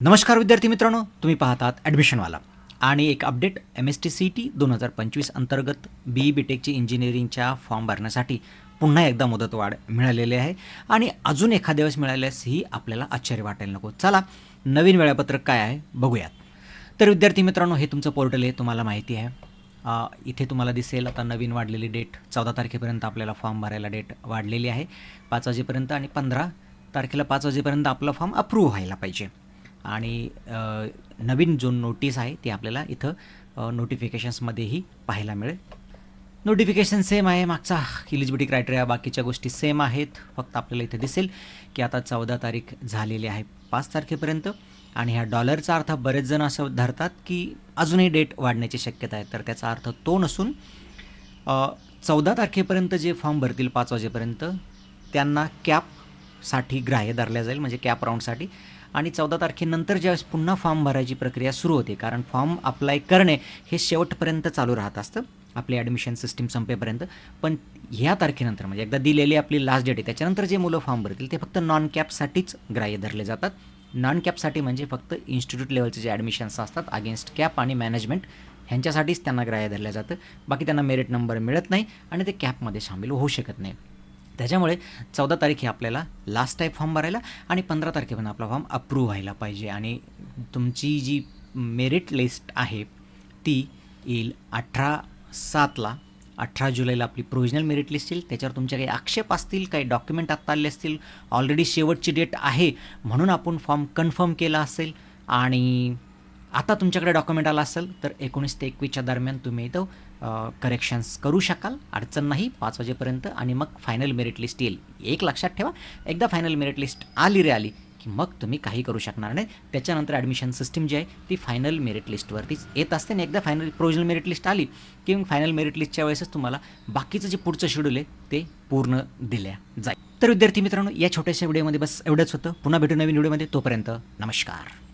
नमस्कार विद्यार्थी मित्रांनो तुम्ही पाहतात ॲडमिशनवाला आणि एक update M S T C T दोन हजार पंचवीस अंतर्गत बी ई बी टेकची इंजिनिअरिंगच्या फॉर्म भरण्यासाठी पुन्हा एकदा मुदतवाढ मिळालेली आहे. आणि अजून एखाद्या वेळेस मिळाल्यासही आपल्याला आश्चर्य वाटायला नको. चला नवीन वेळापत्रक काय आहे बघूयात. तर विद्यार्थी मित्रांनो हे तुमचं पोर्टल आहे तुम्हाला माहिती आहे. इथे तुम्हाला दिसेल आता नवीन वाढलेली डेट चौदा तारखेपर्यंत आपल्याला फॉर्म भरायला डेट वाढलेली आहे. पाच वाजेपर्यंत आणि पंधरा तारखेला पाच वाजेपर्यंत आपला फॉर्म अप्रूव्ह व्हायला पाहिजे. आणि नवीन जो नोटीस आहे ती आपल्याला इथं नोटिफिकेशन्समध्येही पाहायला मिळेल. नोटिफिकेशन सेम आहे मागचा इलिजिबिलिटी क्रायटेरिया बाकीच्या गोष्टी सेम आहेत फक्त आपल्याला इथे दिसेल की आता चौदा तारीख झालेली आहे पाच तारखेपर्यंत. आणि ह्या डॉलरचा अर्थ बरेच जण असं धरतात की अजूनही डेट वाढण्याची शक्यता आहे. तर त्याचा अर्थ तो नसून चौदा तारखेपर्यंत जे फॉर्म भरतील पाच वाजेपर्यंत त्यांना कॅपसाठी ग्राह्य धरल्या जाईल म्हणजे कॅप राऊंडसाठी. आणि चौदा तारखेनंतर ज्यावेळेस पुन्हा फॉर्म भरायची प्रक्रिया सुरू होते कारण फॉर्म अप्लाय करणे हे शेवटपर्यंत चालू राहत असतं आपली ॲडमिशन सिस्टीम संपेपर्यंत. पण ह्या तारखेनंतर म्हणजे एकदा दिलेली आपली लास्ट डेट आहे त्याच्यानंतर जे मुलं फॉर्म भरतील ते फक्त नॉन कॅपसाठीच ग्राह्य धरले जातात. नॉन कॅपसाठी म्हणजे फक्त इन्स्टिट्यूट लेवलचे जे ॲडमिशन्स असतात अगेन्स्ट कॅप आणि मॅनेजमेंट ह्यांच्यासाठीच त्यांना ग्राह्य धरलं जातं. बाकी त्यांना मेरिट नंबर मिळत नाही आणि ते कॅपमध्ये सामील होऊ शकत नाही. त्याच्यामुळे चौदा तारीख ही आपल्याला लास्ट टाईप फॉर्म भरायला आणि पंधरा तारखेपर्यंत आपला फॉर्म अप्रूव्ह व्हायला पाहिजे. आणि तुमची जी मेरिट लिस्ट आहे ती येईल अठरा सातला. अठरा जुलैला आपली प्रोविजनल मेरिट लिस्ट येईल. त्याच्यावर तुमच्या काही आक्षेप असतील काही डॉक्युमेंट आत्ता आले असतील ऑलरेडी शेवटची डेट आहे म्हणून आपण फॉर्म कन्फर्म केला असेल आणि आता तुमच्याकडे डॉक्युमेंट आला असेल तर एकोणीस ते एकवीसच्या दरम्यान तुम्ही येतो करेक्शन्स करू शकाल. अडचण नाही पाच वाजेपर्यंत. आणि मग फायनल मेरिट लिस्ट येईल. एक लक्षात ठेवा. एकदा फायनल मेरिट लिस्ट आली रे आली की मग तुम्ही काही करू शकणार नाही. त्याच्यानंतर ॲडमिशन सिस्टीम जी आहे ती फायनल मेरिट लिस्टवरतीच येत असते. आणि एकदा फायनल प्रोविजनल मेरिट लिस्ट आली की मग फायनल मेरिट लिस्टच्या वेळेसच तुम्हाला बाकीचं जे पुढचं शेड्यूल आहे ते पूर्ण दिल्या जाईल. तर विद्यार्थी मित्रांनो या छोट्याशा व्हिडिओमध्ये बस एवढंच होतं. पुन्हा भेटू नवीन व्हिडिओमध्ये तोपर्यंत नमस्कार.